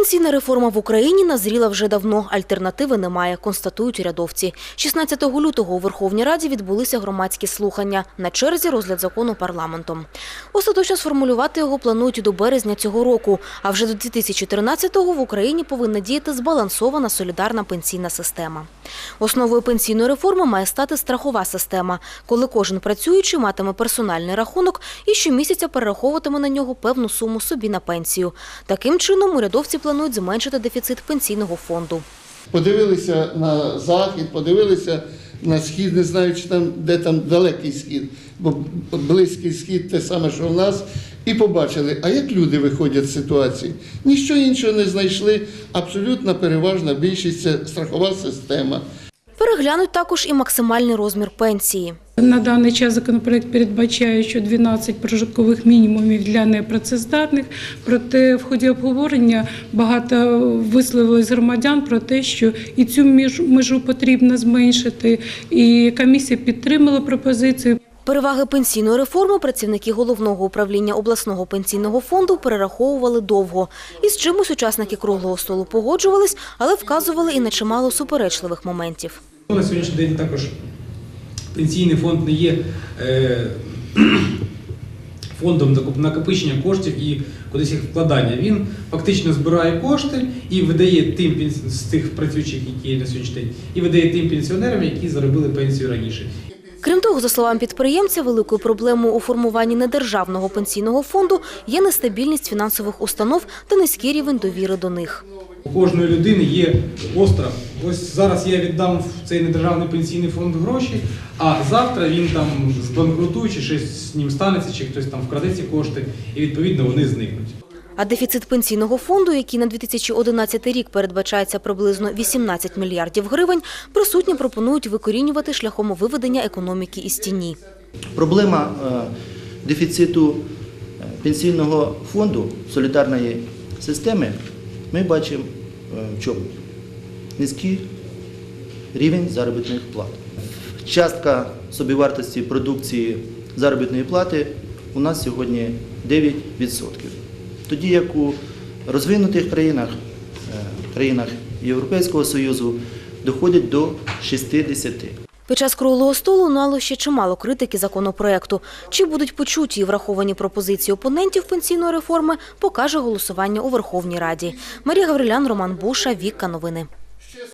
Пенсійна реформа в Україні назріла вже давно. Альтернативи немає, констатують урядовці. 16 лютого у Верховній Раді відбулися громадські слухання. На черзі розгляд закону парламентом. Остаточно сформулювати його планують до березня цього року. А вже до 2013-го в Україні повинна діяти збалансована солідарна пенсійна система. Основою пенсійної реформи має стати страхова система, коли кожен працюючий матиме персональний рахунок і щомісяця перераховуватиме на нього певну суму собі на пенсію. Таким чином, урядовці планують зменшити дефіцит пенсійного фонду. Подивилися на захід, подивилися на схід, не знаю, чи там, де там далекий схід, бо близький схід те саме, що в нас, і побачили, а як люди виходять з ситуації. Ніщо іншого не знайшли. Абсолютно переважна більшість це страхова система. Переглянуть також і максимальний розмір пенсії. На даний час законопроект передбачає, що 12 прожиткових мінімумів для непрацездатних. Проте в ході обговорення багато висловилось громадян про те, що і цю між- межу потрібно зменшити. І комісія підтримала пропозицію. Переваги пенсійної реформи працівники головного управління обласного пенсійного фонду перераховували довго. Із чимось учасники круглого столу погоджувались, але вказували і на чимало суперечливих моментів. На сьогоднішній день також пенсійний фонд не є е, фондом накоп- накопичення коштів і кудись їх вкладання. Він фактично збирає кошти і видає тим з тих працюючих, які є на сьогоднішній день, і видає тим пенсіонерам, які заробили пенсію раніше. Крім того, за словами підприємця, великою проблемою у формуванні недержавного пенсійного фонду є нестабільність фінансових установ та низький рівень довіри до них. У кожної людини є острах. Ось зараз я віддам в цей недержавний пенсійний фонд гроші, а завтра він там збанкрутує, чи щось з ним станеться, чи хтось там вкраде ці кошти, і відповідно вони зникнуть. А дефіцит пенсійного фонду, який на 2011 рік передбачається приблизно 18 мільярдів гривень, присутні пропонують викорінювати шляхом виведення економіки із тіні. Проблема е, дефіциту е, пенсійного фонду солідарної системи ми бачимо е, в чому? Низький рівень заробітних плат. Частка собівартості продукції заробітної плати у нас сьогодні 9%. Тоді як у розвинутих країнах, е, країнах Європейського Союзу доходить до 60%. Під час круглого столу лунало ще чимало критики законопроекту. Чи будуть почуті і враховані пропозиції опонентів пенсійної реформи, покаже голосування у Верховній Раді. Марія Гаврилян, Роман Буша, Вікка. Новини.